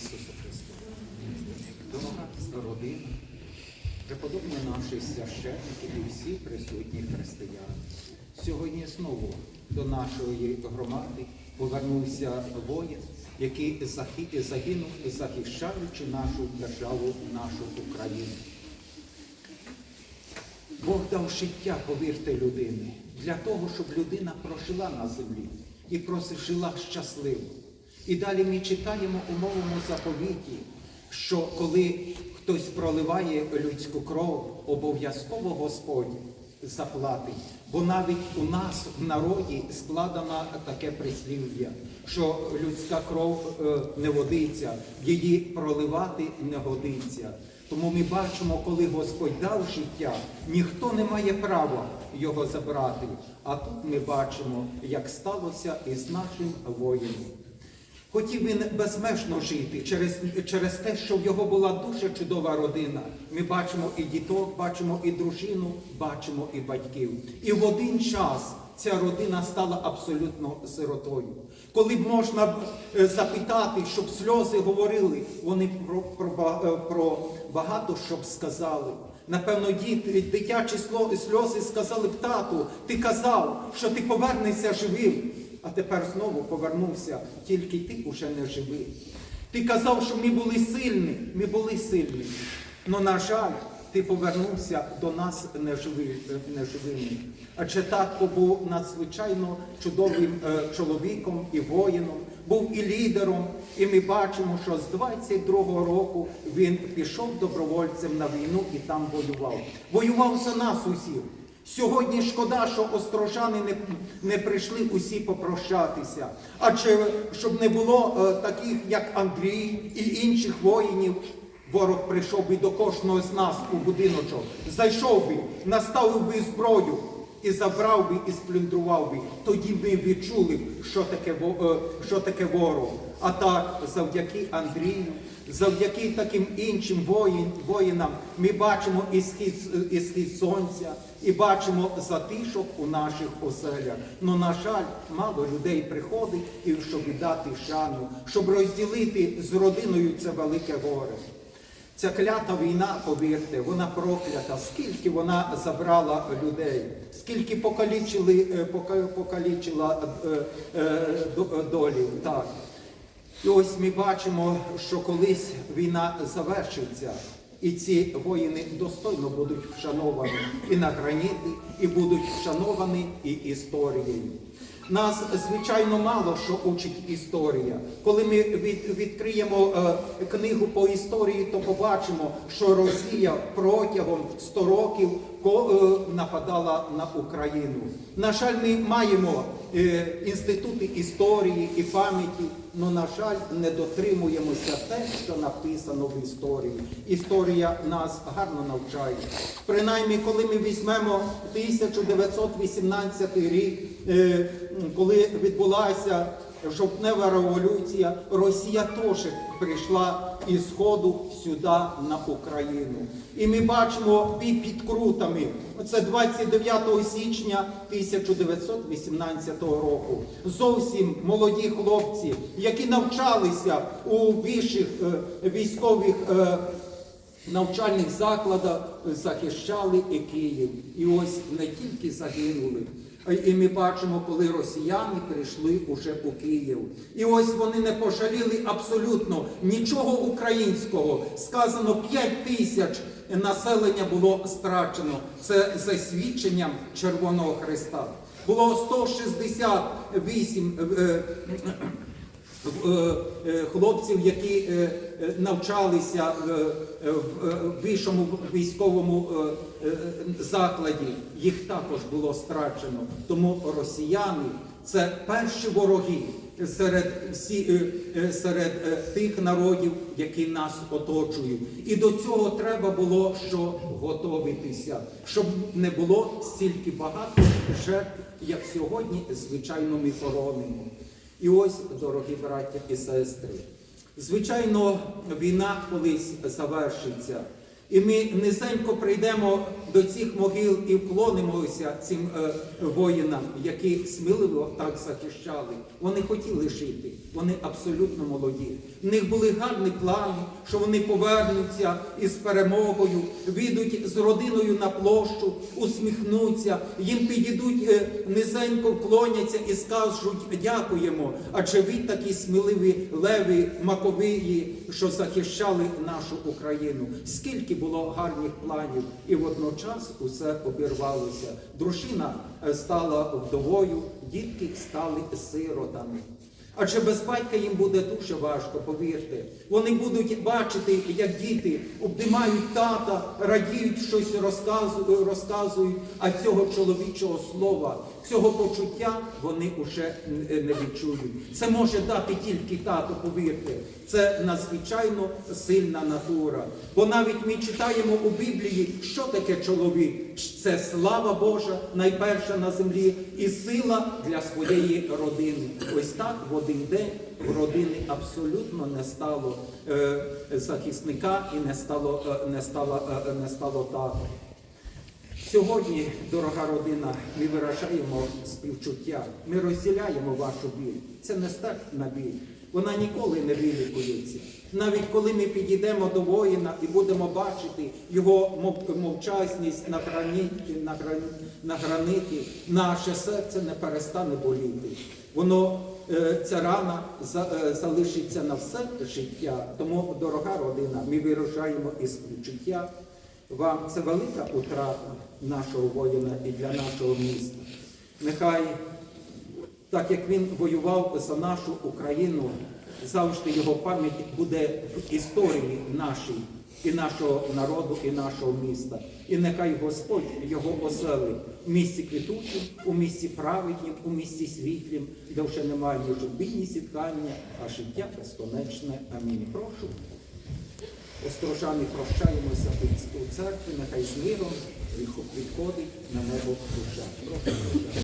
Ісусу Христу. Дорога родина, преподобні наші священники і всі присутні християни. Сьогодні знову до нашої громади повернувся воїн, який загинув, захищаючи нашу державу, нашу Україну. Бог дав життя, повірте, людини, для того, щоб людина прожила на землі і прожила щасливо. І далі ми читаємо у новому заповіті, що коли хтось проливає людську кров, обов'язково Господь заплатить. Бо навіть у нас в народі складено таке прислів'я, що людська кров е, не водиться, її проливати не годиться. Тому ми бачимо, коли Господь дав життя, ніхто не має права його забрати. А тут ми бачимо, як сталося із нашим воїном. Хотів він безмежно жити через, через те, що в його була дуже чудова родина. Ми бачимо і діток, бачимо і дружину, бачимо і батьків. І в один час ця родина стала абсолютно сиротою. Коли б можна е, запитати, щоб сльози говорили, вони про, про, е, про багато що б сказали. Напевно, діти, дитячі сльози сказали б тату, ти казав, що ти повернешся живим. А тепер знову повернувся, тільки ти уже не живий. Ти казав, що ми були сильні, ми були сильні. Но, на жаль, ти повернувся до нас неживи- неживими. Адже татко був надзвичайно чудовим е, чоловіком і воїном, був і лідером. І ми бачимо, що з 22-го року він пішов добровольцем на війну і там воював. Воював за нас усіх. Сьогодні шкода, що острожани не, не прийшли усі попрощатися. Адже щоб не було е, таких, як Андрій і інших воїнів, ворог прийшов би до кожного з нас у будиночок, зайшов би, наставив би зброю і забрав би і сплюндрував би. Тоді ми відчули, що таке, е, що таке ворог. А так, завдяки Андрію, завдяки таким іншим воїн, воїнам, ми бачимо і схід, і схід сонця, і бачимо затишок у наших оселях. Ну, на жаль, мало людей приходить, і щоб віддати шану, щоб розділити з родиною це велике горе. Ця клята війна, повірте, вона проклята, скільки вона забрала людей, скільки покалічили, е, покалічила е, е, долів. Так. І ось ми бачимо, що колись війна завершиться, і ці воїни достойно будуть вшановані і на граніти, і будуть вшановані і історією. Нас, звичайно, мало що учить історія. Коли ми від, відкриємо е, книгу по історії, то побачимо, що Росія протягом 100 років нападала на Україну. На жаль, ми маємо е, інститути історії і пам'яті, але, на жаль, не дотримуємося те, що написано в історії. Історія нас гарно навчає. Принаймні, коли ми візьмемо 1918 рік, е, коли відбулася жовтнева революція, Росія теж прийшла із Сходу сюди на Україну. І ми бачимо бій під крутами. Це 29 січня 1918 року. Зовсім молоді хлопці, які навчалися у вищих е, військових. е, навчальних закладах захищали і Київ. І ось не тільки загинули. І ми бачимо, коли росіяни прийшли уже у Київ. І ось вони не пожаліли абсолютно нічого українського. Сказано 5 тисяч населення було страчено. Це за свідченням Червоного Христа. Було 168 е, е, е, хлопців, які е, е, навчалися е, е, в е, вищому військовому закладі, їх також було страчено. Тому росіяни це перші вороги серед всі, серед тих народів, які нас оточують. І до цього треба було що готовитися, щоб не було стільки багато жертв, як сьогодні, звичайно, ми хоронимо. І ось, дорогі браття і сестри, звичайно, війна колись завершиться. І ми низенько прийдемо до цих могил і вклонимося цим е, воїнам, які сміливо так захищали. Вони хотіли жити, вони абсолютно молоді. В них були гарні плани, що вони повернуться із перемогою, війдуть з родиною на площу, усміхнуться, їм підійдуть е, низенько вклоняться і скажуть дякуємо. Адже ви такі сміливі леви Маковиї, що захищали нашу Україну. Скільки було гарних планів, і водночас усе обірвалося. Дружина е, стала вдовою, дітки стали сиротами. Адже без батька їм буде дуже важко, повірте. Вони будуть бачити, як діти обдимають тата, радіють, щось розказують, розказують, а цього чоловічого слова, цього почуття вони вже не відчують. Це може дати тільки тато, повірте. Це надзвичайно сильна натура. Бо навіть ми читаємо у Біблії, що таке чоловік. Це слава Божа, найперша на землі, і сила для своєї родини. Ось так один день в родини абсолютно не стало е, захисника і не стало, е, не стало, е, не стало тата. Сьогодні, дорога родина, ми виражаємо співчуття, ми розділяємо вашу біль. Це не стерпна біль. Вона ніколи не вилікується. Навіть коли ми підійдемо до воїна і будемо бачити його мов- мовчазність на граніті, на, грані- на граниті, наше серце не перестане боліти. Воно е, ця рана е, залишиться на все життя. Тому, дорога родина, ми виражаємо і співчуття. Вам це велика утрата нашого воїна і для нашого міста. Нехай, так як він воював за нашу Україну, завжди його пам'ять буде в історії нашій, і нашого народу, і нашого міста. І нехай Господь його оселить в місті квітучим, у місті праведнім, у місті світлім, де вже немає ні журбі, ні зіткання, а життя безконечне. Амінь. Прошу. Острожани прощаємося у церкві, нехай з миром відходить на небо душа. Прошу.